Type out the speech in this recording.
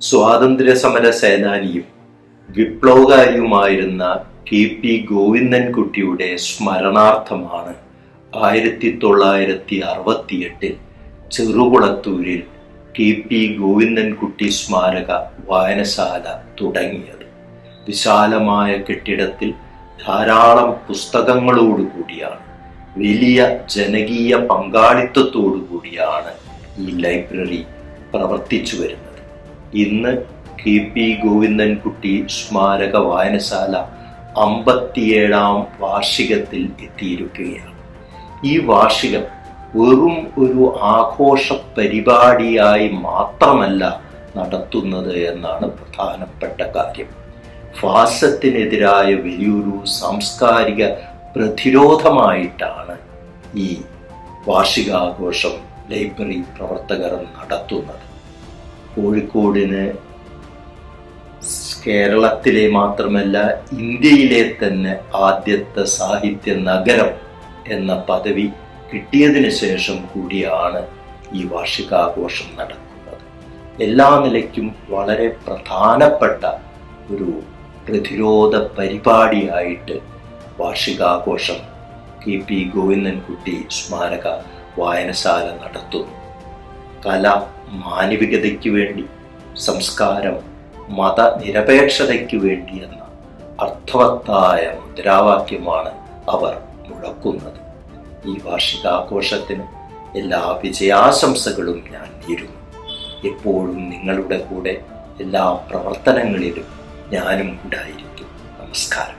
സ്വാതന്ത്ര്യ സമര സേനാനിയും വിപ്ലവകാരിയുമായിരുന്ന K P ഗോവിന്ദൻകുട്ടിയുടെ സ്മരണാർത്ഥമാണ് ആയിരത്തി തൊള്ളായിരത്തി അറുപത്തിയെട്ടിൽ ചെറുകുളത്തൂരിൽ കെ പി ഗോവിന്ദൻകുട്ടി സ്മാരക വായനശാല തുടങ്ങിയത്. വിശാലമായ കെട്ടിടത്തിൽ ധാരാളം പുസ്തകങ്ങളോടുകൂടിയാണ് വലിയ ജനകീയ പങ്കാളിത്തത്തോടു കൂടിയാണ് ഈ ലൈബ്രറി പ്രവർത്തിച്ചു വരുന്നത്. ഇന്ന് കെ പി ഗോവിന്ദൻകുട്ടി സ്മാരക വായനശാല അമ്പത്തിയേഴാം വാർഷികത്തിൽ എത്തിയിരിക്കുകയാണ്. ഈ വാർഷികം വെറും ഒരു ആഘോഷ പരിപാടിയായി മാത്രമല്ല നടത്തുന്നത് എന്നാണ് പ്രധാനപ്പെട്ട കാര്യം. ഫാസത്തിനെതിരായ വലിയൊരു സാംസ്കാരിക പ്രതിരോധമായിട്ടാണ് ഈ വാർഷികാഘോഷം ലൈബ്രറി പ്രവർത്തകർ നടത്തുന്നത്. കോഴിക്കോടിന് കേരളത്തിലെ മാത്രമല്ല ഇന്ത്യയിലെ തന്നെ ആദ്യത്തെ സാഹിത്യ നഗരം എന്ന പദവി കിട്ടിയതിന് ശേഷം കൂടിയാണ് ഈ വാർഷികാഘോഷം നടക്കുന്നത്. എല്ലാ നിലയ്ക്കും വളരെ പ്രധാനപ്പെട്ട ഒരു പ്രതിരോധ പരിപാടിയായിട്ട് വാർഷികാഘോഷം കെ പി ഗോവിന്ദൻകുട്ടി സ്മാരക വായനശാല നടത്തുന്നു. കല മാനവികതയ്ക്ക് വേണ്ടി സംസ്കാരം മതനിരപേക്ഷതയ്ക്ക് വേണ്ടി എന്ന അർത്ഥവത്തായ മുദ്രാവാക്യമാണ് അവർ മുഴക്കുന്നത്. ഈ വാർഷികാഘോഷത്തിന് എല്ലാ വിജയാശംസകളും ഞാൻ നേരുന്നു. എപ്പോഴും നിങ്ങളുടെ കൂടെ എല്ലാ പ്രവർത്തനങ്ങളിലും ഞാനും ഉണ്ടായിരിക്കും. നമസ്കാരം.